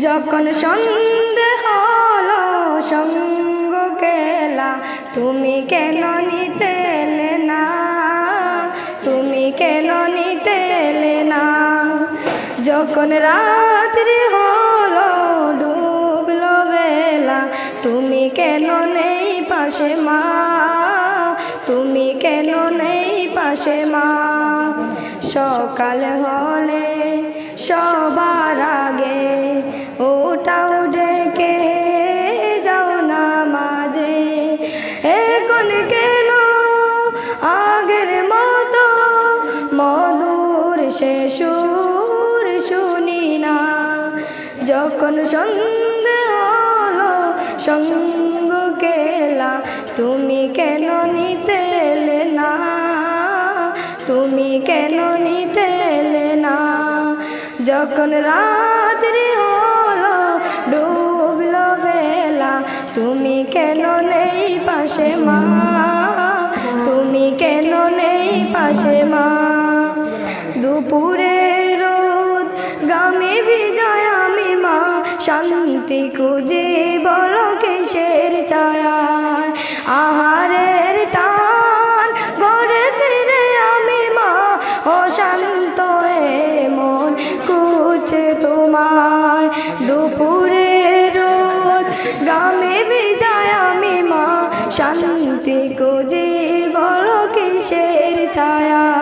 যখন সন্ধে হলো, সঙ্গ কেলা, তুমি কেন নিতে না? তুমি যখন রাত্রি হলো, ডুবলো বেলা, তুমি কেন নেই পাশে মা? তুমি কেন নেই পাশে মা? সকাল হলে সবার আগে সে সুর শুনি না। যখন সন্ধে হলো, সঙ্গ কেলা, তুমি কেন নিতে এলে না? তুমি কেন নিতে এলে না? যখন রাত্রি হলো, ডুবলো বেলা, তুমি কেন নেই পাশে মা? তুমি কেন নেই পাশে মা? শান্তি খুঁজে বলো কিসের ছায়া? আহারের টান ঘরে ফিরে আমি মা, অশান্ত মন কুছে তোমায়। দুপুরে রোদ গামে বিজয় আমি মা, শান্তি খুঁজে বলো কিসের ছায়া?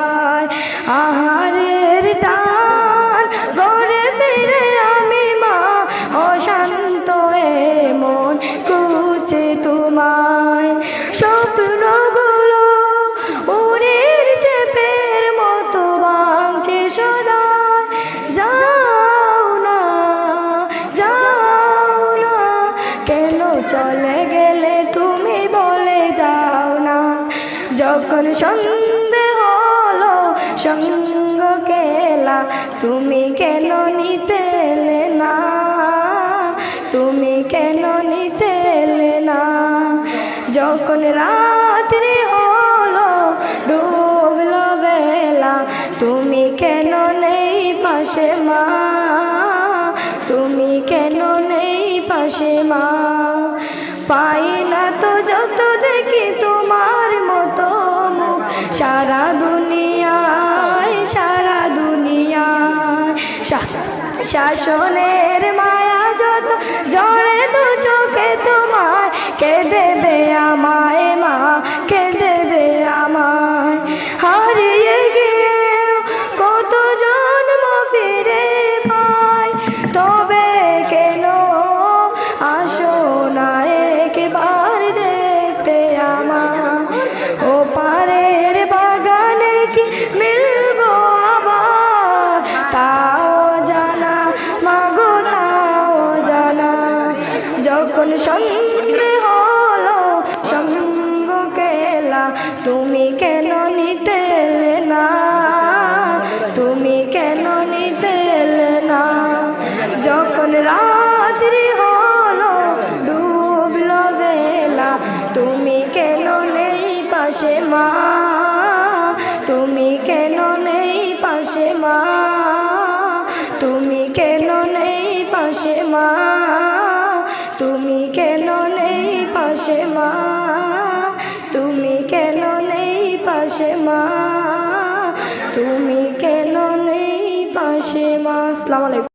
যখন সন্ধে হলো, সঙ্গ কেলা, তুমি কেন নিতে না? তুমি কেন নিতে না? যখন রাত্রি হলো, ডুবলো বেলা, তুমি কেন নেই পাশে মা? তুমি কেন নেই পাশে মা? পাই না তো যত দেখি তোমার মতো সারা দুনিয়ায় সারা দুনিয়ায় শাসনের মায়া যখন সন্ধে হলো, সঙ্গ কেলা, তুমি কেন নিতে না? তুমি কেন নিতে না? যখন রাত্রি হলো, ডুবল বেলা, তুমি কেন নেই পাশে মা? তুমি কেন নেই পাশে মা? তুমি কেন নেই পাশে মা? পাশে মা তুমি কেন নেই পাশে মা? আসসালামু আলাইকুম।